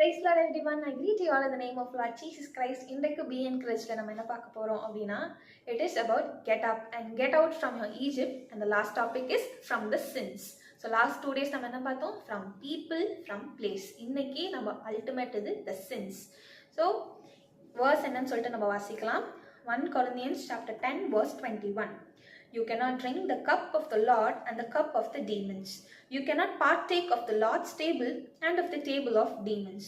Price every one I greet you all in name of of Jesus Christ இன்றைக்கு be என்கரேஜில் நம்ம என்ன பார்க்க போகிறோம் அப்படின்னா it is about get up and get out from your Egypt and the last topic is from the sins so last two days நம்ம என்ன பார்த்தோம்? ஃப்ரம் பீப்புள் ஃப்ரம் பிளேஸ் இன்னைக்கு நம்ம அல்டிமேட் இது த சின்ஸ் ஸோ வேர்ஸ் என்னன்னு சொல்லிட்டு நம்ம வாசிக்கலாம். One Corinthians chapter ten verse twenty one You cannot drink the cup of the Lord and the cup of the demons. You cannot partake of the Lord's table and of the table of demons.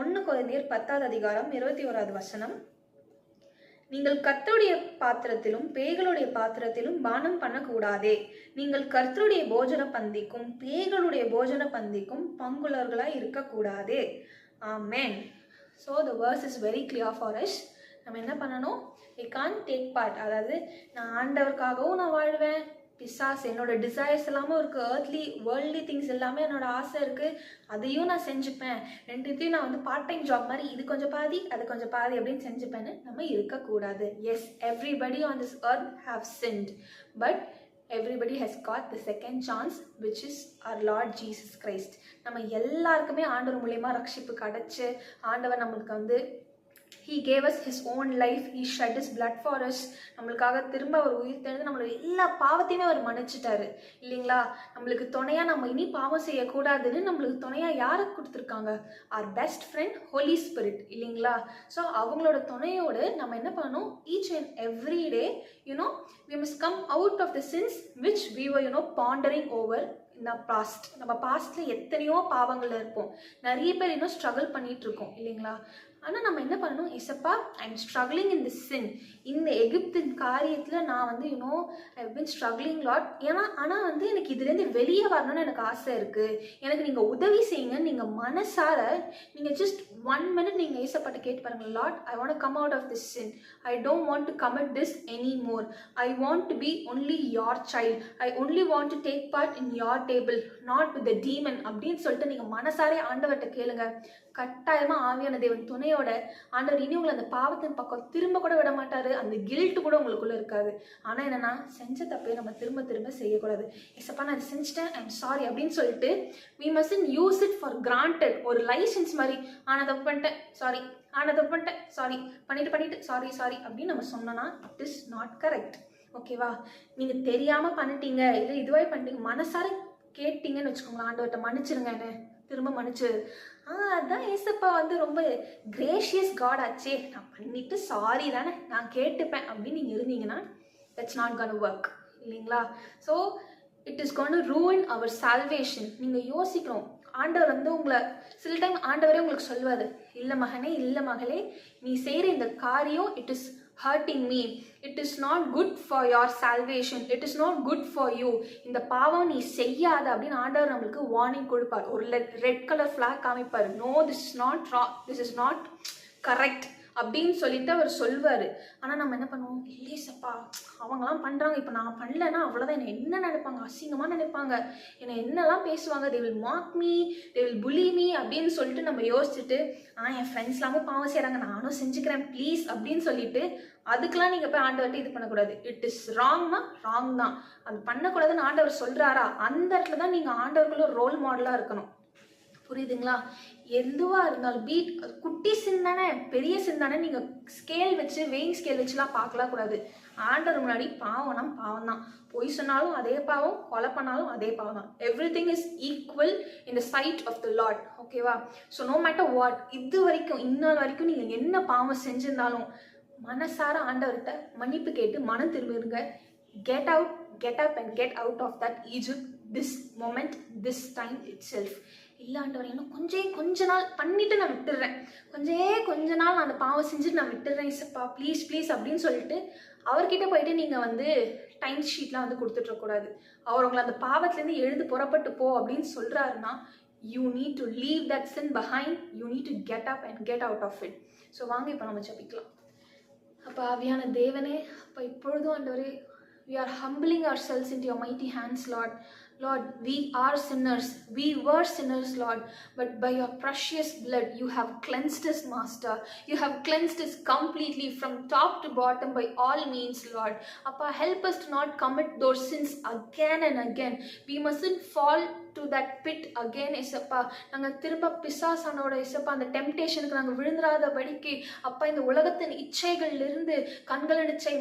ஒன்று குழந்தையர் பத்தாவது அதிகாரம் இருபத்தி ஓராவது வசனம். நீங்கள் கர்த்தருடைய பாத்திரத்திலும் பேய்களுடைய பாத்திரத்திலும் பானம் பண்ணக்கூடாதே. நீங்கள் கர்த்தருடைய போஜன பந்திக்கும் பேய்களுடைய போஜன பந்திக்கும் பங்குலர்களாய் இருக்கக்கூடாதே. ஆமேன் so the verse is very clear for us நம்ம என்ன பண்ணணும்? ஐ கான் டேக் பார்ட் அதாவது நான் ஆண்டவருக்காகவும் நான் வாழ்வேன். பிசாஸ் என்னோட டிசைர்ஸ் எல்லாமே இருக்கு ஏர்த்லி வேர்ல்ட்லி திங்ஸ் எல்லாமே என்னோட ஆசை இருக்கு. அதையும் நான் செஞ்சுப்பேன். ரெண்டுத்தையும் நான் வந்து பார்ட் டைம் ஜாப் மாதிரி இது கொஞ்சம் பாதி அது கொஞ்சம் பாதி அப்படின்னு செஞ்சுப்பேன்னு நம்ம இருக்கக்கூடாது. Yes everybody on this earth have sinned but everybody has got the second chance which is our Lord Jesus Christ நம்ம எல்லாருக்குமே ஆண்டவர் மூலயமா ரட்சிப்பு கிடச்சி ஆண்டவர் நம்மளுக்கு வந்து he gave us his own life he shed his blood for us நம்மளுக்காக திரும்ப அவர் உயிர் தெரிந்து நம்மளோட எல்லா பாவத்தையுமே அவர் மன்னிச்சிட்டாரு. இல்லைங்களா? நம்மளுக்கு துணையாக நம்ம இனி பாவம் செய்யக்கூடாதுன்னு நம்மளுக்கு துணையாக யாரை கொடுத்துருக்காங்க? Our best friend Holy Spirit இல்லைங்களா? ஸோ அவங்களோட துணையோடு நம்ம என்ன பண்ணணும்? Each and every day you know we miss come out of the sins which we were you know pondering over இந்த பாஸ்ட் நம்ம பாஸ்ட்ல எத்தனையோ பாவங்கள்ல இருப்போம். நிறைய பேர் இன்னும் ஸ்ட்ரகிள் பண்ணிட்டு இருக்கோம். இல்லைங்களா? ஆனால் நம்ம என்ன பண்ணணும்? Yesappa I am struggling in this sin இந்த எகிப்தின் காரியத்தில் நான் வந்து you know I been struggling Lord ஏன்னா ஆனால் வந்து எனக்கு இதுலேருந்து வெளியே வரணும்னு எனக்கு ஆசை இருக்குது எனக்கு நீங்கள் உதவி செய்யுங்க நீங்கள் மனசார நீங்கள் ஜஸ்ட் ஒன் மினிட் நீங்கள் ஏசப்பாட்ட கேட்டு பாருங்கள் Lord I want come out of this sin I don't want to commit this any more I want to be only your child I only want to take part in your table not with the demon அப்படின்னு சொல்லிட்டு நீங்கள் மனசாரே ஆண்டவர்கிட்ட கேளுங்க. கட்டாயமா ஆவியான தேவன் துணையோட ஆண்டவர் இனி உங்களை அந்த பாவத்தின் பக்கம் திரும்ப கூட விட மாட்டாரு. அந்த கில்ட்டு கூட உங்களுக்குள்ள இருக்காது. ஆனா என்னன்னா செஞ்ச தப்பே நம்ம திரும்ப திரும்ப செய்யக்கூடாது. எசப்பா நான் இதை செஞ்சுட்டேன். ஐம் சாரி அப்படின்னு சொல்லிட்டு we must use it for granted ஒரு லைசன்ஸ் மாதிரி ஆனா தப்பு பண்ணிட்டேன் சாரி ஆனா தப்பு பண்ணிட்டேன் சாரி பண்ணிட்டு பண்ணிட்டு சாரி சாரி அப்படின்னு நம்ம சொன்னோம்னா இட் இஸ் நாட் கரெக்ட் ஓகேவா நீங்க தெரியாம பண்ணிட்டீங்க. இல்லை இதுவாக பண்ணிட்டீங்க. மனசார கேட்டீங்கன்னு வச்சுக்கோங்களேன் ஆண்டவர்கிட்ட மன்னிச்சிருங்க என்ன? திரும்ப மன்னிச்சு. ஆ அதான் ஏசப்பா வந்து ரொம்ப கிரேஷியஸ் காட் ஆச்சே. நான் பண்ணிட்டு சாரி தானே. நான் கேட்டுப்பேன். அப்படின்னு நீங்கள் இருந்தீங்கன்னா தட்ஸ் நாட் கன் ஒர்க் இல்லைங்களா? So it is gonna ruin our salvation நீங்கள் யோசிக்கிறோம் ஆண்டவர் வந்து உங்களை சில டைம் ஆண்டவரே உங்களுக்கு சொல்வார் இல்லை மகனே இல்லை மகளே நீ செய்கிற இந்த காரியம் it is hurting me it is not good for your salvation it is not good for you இந்த பாவம் நீ செய்யாத அப்படின்னு ஆண்டவர் நம்மளுக்கு வார்னிங் கொடுப்பார். ஒரு red colour flag காமிப்பார். No this is not raw this is not correct அப்படின்னு சொல்லிட்டு அவர் சொல்வார். ஆனால் நம்ம என்ன பண்ணுவோம்? இல்லையே சப்பா அவங்களாம் பண்ணுறாங்க இப்போ நான் பண்ணலன்னா அவ்வளோதான் என்னை என்ன நினைப்பாங்க? அசிங்கமாக நினைப்பாங்க. என்னை என்னெல்லாம் பேசுவாங்க? They will mock me they will bully me அப்படின்னு சொல்லிட்டு நம்ம யோசிச்சுட்டு ஆ என் ஃப்ரெண்ட்ஸ்லாமும் பாவம் செய்கிறாங்க நானும் செஞ்சுக்கிறேன். ப்ளீஸ் அப்படின்னு சொல்லிட்டு அதுக்கெலாம் நீங்கள் போய் ஆண்டவர்கிட்ட இது பண்ணக்கூடாது. இட் இஸ் ராங்னா ராங் தான். அது பண்ணக்கூடாதுன்னு ஆண்டவர் சொல்கிறாரா அந்த இடத்துல தான் நீங்கள் ஆண்டவர்களும் ரோல் மாடலாக இருக்கணும். புரியுதுங்களா? எதுவாக இருந்தாலும் பீட் குட்டி சிந்தானே பெரிய சிந்தானே நீங்கள் ஸ்கேல் வச்சு வெயிங் ஸ்கேல் வச்சுலாம் பார்க்கலாம் கூடாது. ஆண்டவர் முன்னாடி பாவம்னா பாவம் தான் பொய் சொன்னாலும் அதே பாவம் கொலை பண்ணாலும் அதே பாவம் தான் everything is equal in the sight of the Lord ஓகேவா ஸோ நோ மேட்டர் வாட் இது வரைக்கும் இன்னொரு வரைக்கும் நீங்கள் என்ன பாவம் செஞ்சிருந்தாலும் மனசார ஆண்டவர்கிட்ட மன்னிப்பு கேட்டு மனம் திரும்பிடுங்க get out get up and get out of that Egypt this moment this time itself இல்லை ஆண்டவர் இன்னும் கொஞ்சம் கொஞ்ச நாள் பண்ணிட்டு நான் விட்டுடுறேன் கொஞ்சே கொஞ்ச நாள் நான் அந்த பாவம் செஞ்சுட்டு நான் விட்டுடுறேன் இசப்பா ப்ளீஸ் ப்ளீஸ் அப்படின்னு சொல்லிட்டு அவர்கிட்ட போயிட்டு நீங்கள் வந்து டைம் ஷீட்லாம் வந்து கொடுத்துட்றக்கூடாது அவர் உங்களை அந்த பாவத்துலேருந்து எழுந்து புறப்பட்டு போ அப்படின்னு சொல்கிறாருன்னா you need to leave that sin behind you need to get up and get out of it so வாங்க இப்போ நம்ம ஜபிக்கலாம். அப்போ அவியான தேவனே அப்போ இப்பொழுதும் ஆண்டவரே we are humbling ourselves into your mighty hands Lord Lord, we are sinners. We were sinners, Lord. But by your precious blood, you have cleansed us, Master. You have cleansed us completely from top to bottom by all means, Lord. Appa, help us to not commit those sins again and again. We mustn't fall to that pit again Yesappa. நாங்கள் திரும்ப பிசாசானோட இசப்பா அந்த டெம்டேஷனுக்கு நாங்கள் விழுந்துராதபடிக்கு அப்பா இந்த உலகத்தின் இச்சைகள்லேருந்து கண்களின் இச்சை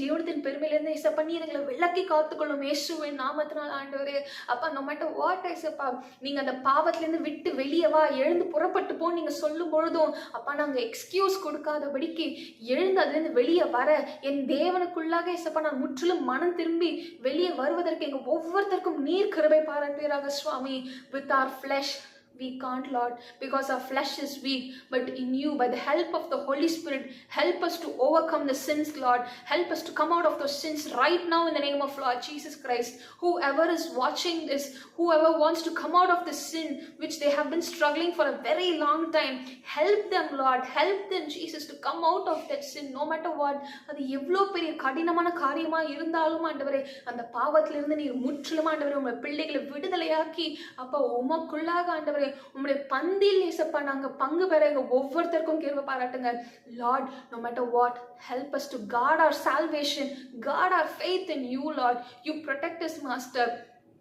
ஜீவனத்தின் பெருமையிலேருந்து இசப்பா நீர் எங்களை விளக்கி காத்துக்கொள்ளும் இயேசுவின் நாமத்தினால் ஆண்டவர். அப்பா no வாட் what இசப்பா நீங்கள் அந்த பாவத்திலேருந்து விட்டு வெளியே வா எழுந்து புறப்பட்டு போ நீங்கள் சொல்லும் பொழுதும் அப்பா நாங்கள் எக்ஸ்கியூஸ் கொடுக்காதபடிக்கு எழுந்து அதுலேருந்து வெளியே வர என் தேவனுக்குள்ளாக இசப்பா நான் முற்றிலும் மனம் திரும்பி வெளியே வருவதற்கு எங்கள் ஒவ்வொருத்தருக்கும் நீர் கிருபை பாருங்க. சுவாமி with our flesh we can't lord because our flesh is weak but in you by the help of the holy spirit help us to overcome the sins lord help us to come out of those sins right now in the name of lord jesus christ whoever is watching this whoever wants to come out of the sin which they have been struggling for a very long time help them lord help them jesus to come out of that sin no matter what அது எவ்வளோ பெரிய கடினமான காரியமா இருந்தாலும் ஆண்டவரே அந்த பாவத்திலிருந்து நீர் முற்றிலும் ஆண்டவரே உங்களை பிள்ளைகளை விடுதலையாக்கி அப்போ உமக்குள்ளாக ஆண்டவரே ஆண்டவரே பந்தியில் நேசப்பா நாங்கள் பங்கு பெற எங்கள் ஒவ்வொருத்தருக்கும் கேள்வி பாராட்டுங்க Lord no matter what help us to guard our salvation guard our faith in you Lord you protect us master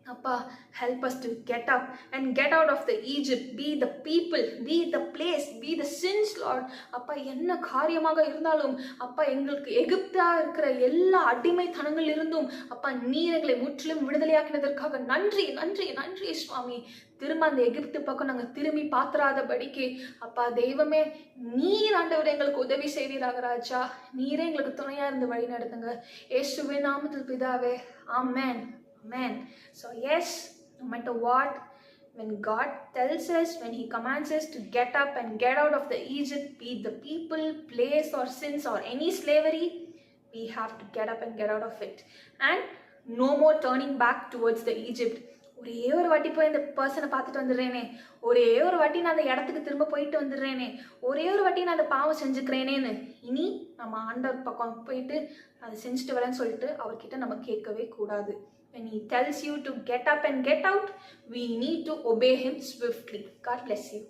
Appa, help us to get up and get out of the Egypt. Be the people, be the place, be the sins, Lord. அப்பா என்ன காரியமாக இருந்தாலும் அப்பா எங்களுக்கு எகிப்தா இருக்கிற எல்லா அடிமைத்தனங்கள் இருந்தும் அப்பா நீர் எங்களை முற்றிலும் விடுதலையாக்கினதற்காக நன்றி நன்றி நன்றி சுவாமி திரும்ப அந்த எகிப்து பக்கம் நாங்கள் திரும்பி பாத்திராதபடிக்கு அப்பா தெய்வமே நீர் ஆண்டவர் எங்களுக்கு உதவி செய்வீராக ராஜா நீரே எங்களுக்கு துணையாக இருந்து வழி நடத்துங்க ஏசுவே நாமத்தில் பிதாவே ஆமேன் Amen. So, yes, no matter what, when God tells us, when He commands us to get up and get out of the Egypt, be the people, place, or sins, or any slavery, we have to get up and get out of it. And no more turning back towards the Egypt. ஒரே ஒரு வாட்டி போய் இந்த பர்சனை பார்த்துட்டு வந்துடுறேனே ஒரே ஒரு வாட்டி நான் அந்த இடத்துக்கு திரும்ப போயிட்டு வந்துடுறேனே ஒரே ஒரு வாட்டி நான் அந்த பாவம் செஞ்சுக்கிறேனேன்னு இனி நம்ம ஆண்டவர் பக்கம் போயிட்டு அதை செஞ்சுட்டு வரேன்னு சொல்லிட்டு அவர்கிட்ட நம்ம கேட்கவே கூடாது when he tells you to get up and get out, we need to obey him swiftly. God bless you.